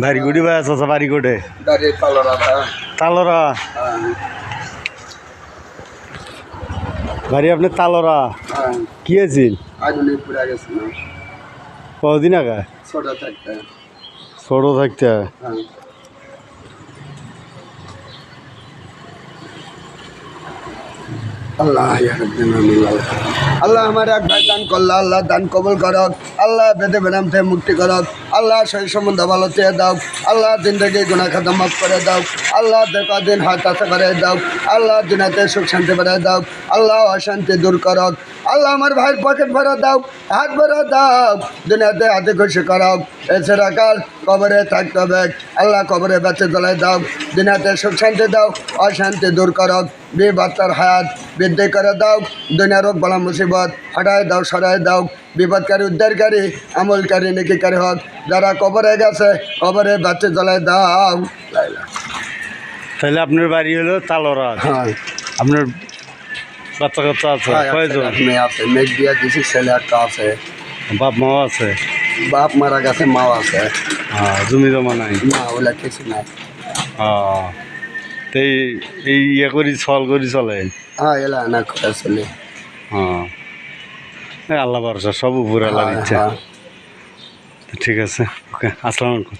ভারি গুড়ি ভাই। আছে কোটে ভাই। তালরা ভারি আপনি তালরা কি গেছে কদিন আগে? ছোট থাকতে ছোট থাকতে আল্লাহ। আল্লাহ আমার এক ভাই দান করল, আল্লাহ, দান কবল করক। আল্লাহ বেদে বেনাম থেকে মুক্তি করক। আল্লাহ সেই সম্বন্ধে ভালো চেয়ে দাও। আল্লাহ জিন্দগি গুণা খাতা মাফ করে দাও। আল্লাহ দেখা দিন হাত আসা করে দাও। আল্লাহ দিনাতে সুখ শান্তি বেড়ে দাও। আল্লাহ অশান্তি দূর করক আল্লাহ আমার ভাইয়ের পকেট ভরা দাও, হাত ভরা দাও। দুনিয়াতে হাতে খুশি করক এছাড়া কাল কবরে থাকতে হবে। আল্লাহ কবরে বেঁচে চলে দাও। দুনিয়াতে সুখ শান্তি দাও, অশান্তি দূর করক বি বাচ্চার হায়াত বৃদ্ধি করে দাও। দুনিয়া রোগ, বলা, মুসিবত হটায় দাও সরাই দাও। বিপদকারী, উদ্ধারকারী, আমলকারী, নেকিকারী হোক, যারা কবরে গেছে, কবরে বাচ্চা চলে দাও। তাহলে আপনার বাড়ি হলো তালরা। হ্যাঁ। আপনার বাচ্চা কাচ্চা আছে কয়জন? মেয়ে আছে। মেঘ দিয়া দিছি ছেলে একটা আছে। বাপ মাও আছে? বাপ মারা গেছে মাও আছে। হ্যাঁ জমি জমা নাই? না ওলা কিছু নাই। হ্যাঁ তো এই ইয়ে করি ছল করি চলে? হ্যাঁ এলা না করে হ্যাঁ। এই আল্লাহ ভরসা সব উপরে ইচ্ছা হ্যাঁ। ঠিক আছে ওকে আসসালামু আলাইকুম।